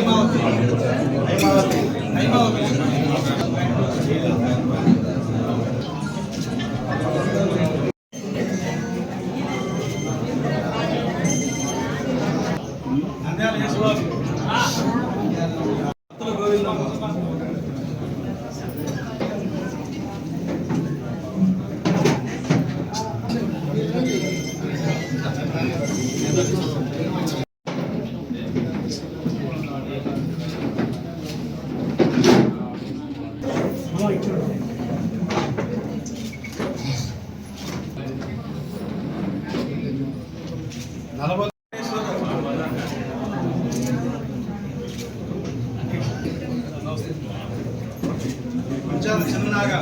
回って。పంచాల చిన్ననాగ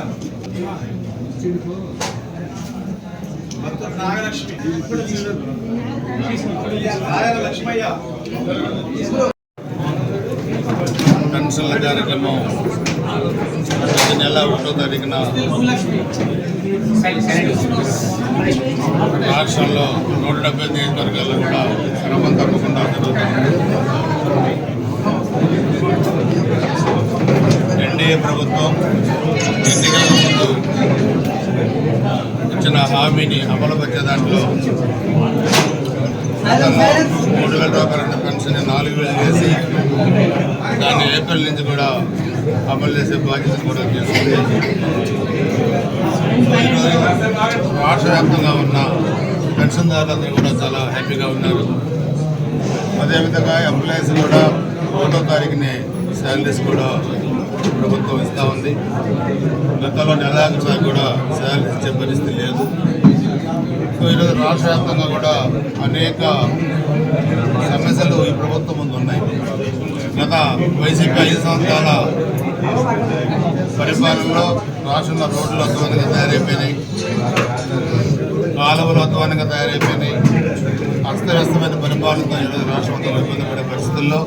భక్తుడు నాగలక్ష్మి నాయన లక్ష్మయ్య పెన్షన్ల కార్యక్రమం ప్రతి నెల ఒకటో తారీఖున రాష్ట్రంలో నూట డెబ్బై నియోజకవర్గాల్లో కూడా క్రమం తప్పకుండా జరుగుతుంది ఎన్డీఏ ప్రభుత్వం ఎన్నికల ముందు ఇచ్చిన హామీని అమలుపరిచే దాంట్లో మూడు వేల రూపాయల పెన్షన్ నాలుగు వేలు చేసి దాన్ని ఏప్రిల్ నుంచి కూడా అమలు చేసే బాధ్యత కూడా తీసుకుంది రాష్ట్ర వ్యాప్తంగా ఉన్న పెన్షన్దారులందరూ కూడా చాలా హ్యాపీగా ఉన్నారు. అదేవిధంగా ఎంప్లాయీస్ కూడా ఒకటో తారీఖుని శాలరీస్ కూడా ప్రభుత్వం ఇస్తూ ఉంది. గతంలో నెలాఖరు కూడా శాలరీస్ ఇచ్చే పరిస్థితి లేదు. సో ఈరోజు రాష్ట్ర వ్యాప్తంగా కూడా అనేక సమస్యలు ఈ ప్రభుత్వం ముందు ఉన్నాయి. గత వైసీపీ ఐదు సంవత్సరాల పరిపాలనలో రాష్ట్రంలో రోడ్లు అధ్వానంగా తయారైపోయినాయి. కాలువలు అధ్వానంగా తయారైపోయినాయి. అస్తవ్యస్తమైన పరిపాలనతో ఈరోజు రాష్ట్రం ఇబ్బంది పడే పరిస్థితుల్లో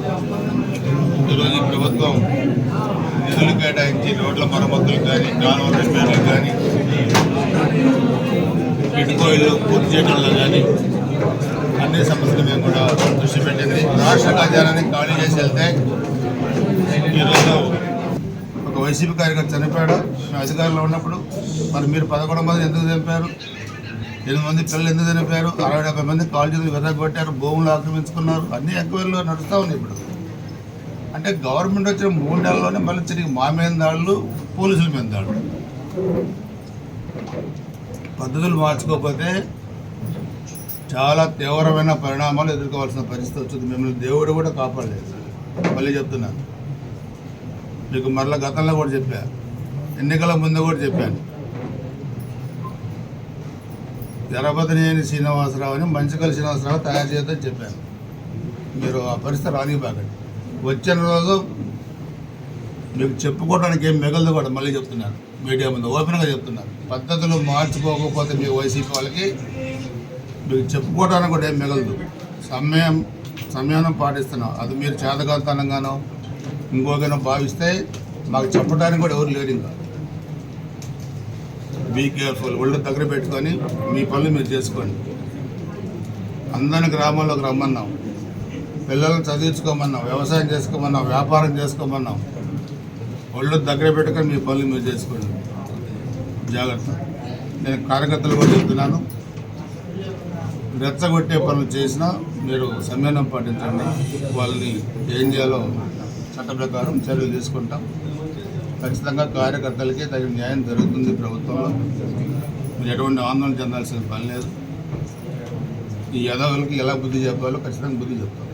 ఈరోజు ప్రభుత్వం నిధులు కేటాయించి రోడ్ల మరమ్మతులు కానీ కాలువల రిపేర్లు కానీ ఇటుకోయిలు పూర్తి చేయడంలో కానీ అన్ని సమస్యల మేము కూడా దృష్టి పెట్టింది. రాష్ట్ర ఖజానాన్ని ఖాళీ చేసి వెళ్తే ఈరోజు ఒక వైసీపీ కార్యకర్త చనిపోయాడు. అధికారంలో ఉన్నప్పుడు మరి మీరు పదకొండు మంది ఎందుకు చంపారు ఎనిమిది మంది పిల్లలు ఎందుకు చనిపోయారు? అరవై డెబ్బై మంది కాలేజీలు విరగొట్టారు భూములు ఆక్రమించుకున్నారు. అన్ని ఎంక్వైరీలో నడుస్తూ ఉన్నాయి ఇప్పుడు. అంటే గవర్నమెంట్ వచ్చిన మూడు నెలల్లోనే మళ్ళీ తిరిగి మా మీద దాడులు పోలీసుల మీద దాడులు. పద్ధతులు మార్చుకోకపోతే చాలా తీవ్రమైన పరిణామాలు ఎదుర్కోవాల్సిన పరిస్థితి వచ్చింది. మిమ్మల్ని దేవుడు కూడా కాపాడలేదు. మళ్ళీ చెప్తున్నాను మీకు మరల గతంలో కూడా చెప్పా. ఎన్నికల ముందు కూడా చెప్పాను తెరపతినేని శ్రీనివాసరావు అని మంచికల్ శ్రీనివాసరావు తయారు చేద్దని చెప్పాను మీరు ఆ పరిస్థితి రానివ్వకండి వచ్చిన రోజు మీకు చెప్పుకోవడానికి ఏం మిగలదు కూడా మళ్ళీ చెప్తున్నాను మీడియా ముందు ఓపెన్గా చెప్తున్నాను పద్ధతులు మార్చుకోకపోతే మీ వైసీపీ వాళ్ళకి చెప్పుకోవడానికి కూడా ఏం మిగలదు. సమయం సమయాన్ని పాటిస్తున్నాం అది మీరు చేతకాంతనంగానో ఇంకోగానో భావిస్తే మాకు చెప్పడానికి కూడా ఎవరు లేరు ఇంకా. బీ కేర్ఫుల్ ఒళ్ళు దగ్గర పెట్టుకొని మీ పనులు మీరు చేసుకోండి. అందరిని గ్రామాల్లోకి రమ్మన్నాం. పిల్లల్ని చదివించుకోమన్నాం. వ్యవసాయం చేసుకోమన్నాం. వ్యాపారం చేసుకోమన్నాం. ఒళ్ళు దగ్గర పెట్టుకొని మీ పనులు మీరు చేసుకోండి. జాగ్రత్త. నేను కార్యకర్తలు కూడా చెప్తున్నాను. రెచ్చగొట్టే పనులు చేసినా మీరు సంయమనం పాటించండి. వాళ్ళని ఏం చేయాలో చట్ట ప్రకారం చర్యలు తీసుకుంటాం. ఖచ్చితంగా కార్యకర్తలకి తగిన న్యాయం జరుగుతుంది ప్రభుత్వంలో. మీరు ఎటువంటి ఆందోళన చెందాల్సిన పని లేదు. ఈ యదవులకి ఎలా బుద్ధి చెప్పాలో ఖచ్చితంగా బుద్ధి చెప్తాం.